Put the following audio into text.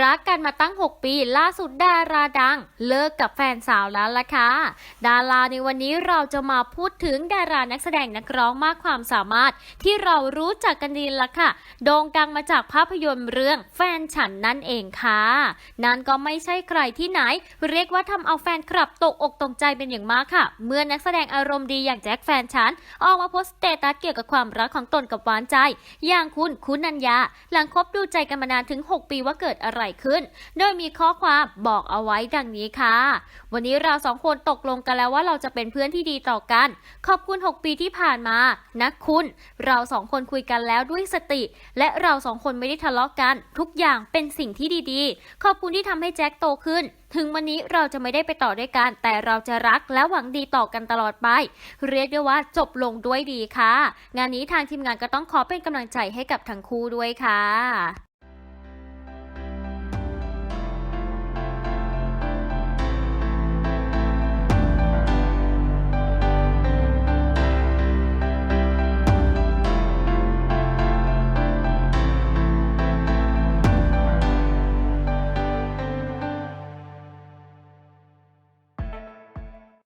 รักกันมาตั้ง 6 ปี ล่าสุดดาราดัง เลิกกับแฟนสาวแล้วล่ะค่ะ ดาราในวันนี้เราจะมาพูดถึงดารานักแสดงนักร้องมากความสามารถ ที่เรารู้จักกันดีละค่ะ โด่งดังมาจากภาพยนตร์เรื่องแฟนฉันนั่นเองค่ะ นั่นก็ไม่ใช่ใครที่ไหน เรียกว่าทำเอาแฟนคลับตกอกตกใจเป็นอย่างมากค่ะ เมื่อนักแสดงอารมณ์ดีอย่างแจ็คแฟนฉันออกมาโพสต์สเตตัสเกี่ยวกับความรักของตนกับหวานใจ อย่างคุณคุณนัญญาหลังคบดูใจกันมานานถึง 6 ปีว่าเกิดอะไรขึ้น โดยมีข้อความบอกเอาไว้ดังนี้ค่ะ วันนี้เราสองคนตกลงกันแล้วว่าเราจะเป็นเพื่อนที่ดีต่อกัน ขอบคุณ 6 ปีที่ผ่านมานะคุณ เราสองคนคุยกันแล้วด้วยสติ และเราสองคนไม่ได้ทะเลาะกัน ทุกอย่างเป็นสิ่งที่ดีๆ ขอบคุณที่ทำให้แจ็คโตขึ้น ถึงวันนี้เราจะไม่ได้ไปต่อด้วยกัน แต่เราจะรักและหวังดีต่อกันตลอดไป เรียกได้ว่าจบลงด้วยดีค่ะ งานนี้ทางทีมงานก็ต้องขอเป็นกำลังใจให้กับทั้งคู่ด้วยค่ะ